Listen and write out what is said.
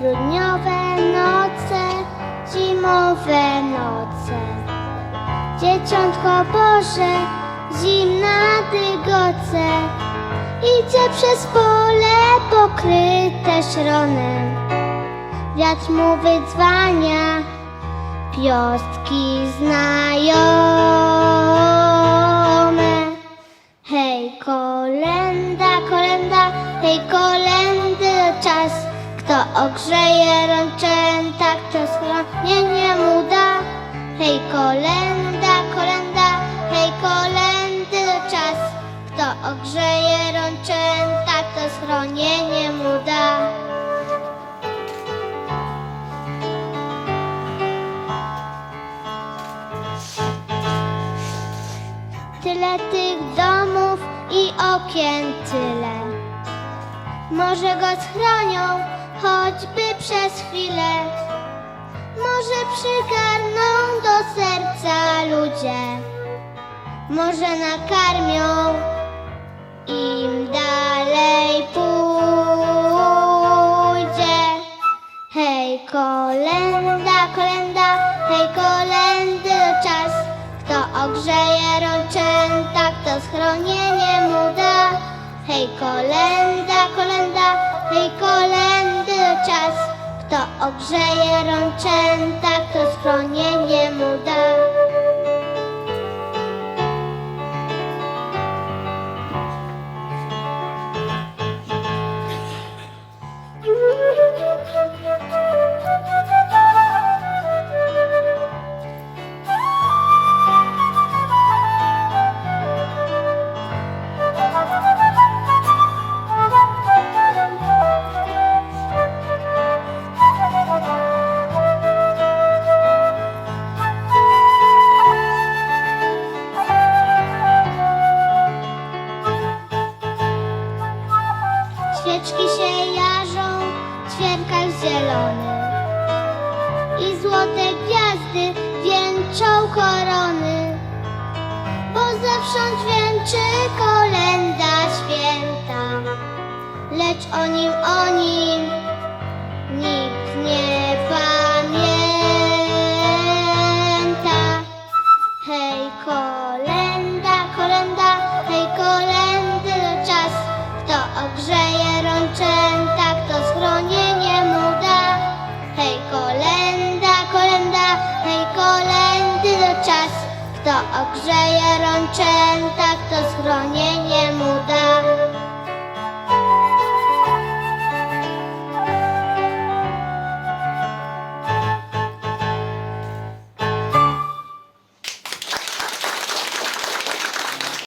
Grudniowe noce, zimowe noce. Dzieciątko Boże, zimna dygoce. Idzie przez pole pokryte szronem. Wiatr mu wydzwania piostki znajome. Hej, kolenda, kolenda, hej, kolendy czas. Kto ogrzeje rączęta, kto schronienie mu da. Hej, kolenda, kolenda, hej, kolendy czas. Kto ogrzeje rączęta, kto schronienie mu da. Tyle tych domów i okien tyle. Może go schronią choćby przez chwilę. Może przygarną do serca ludzie. Może nakarmią im dalej pójdzie. Hej, kolenda, kolenda, hej, kolendy czas. Kto ogrzeje rączęta, kto schronienie mu da. Hej, kolenda, kolenda, hej. Kto ogrzeje rączęta, kto schronienie mu Świeczki się jarzą w ćwierkach zielonych. I złote gwiazdy wieńczą korony, bo zewsząd wieńczy kolenda święta, lecz o nim, o nim nikt nie Kto ogrzeje rączęta, kto schronienie mu da.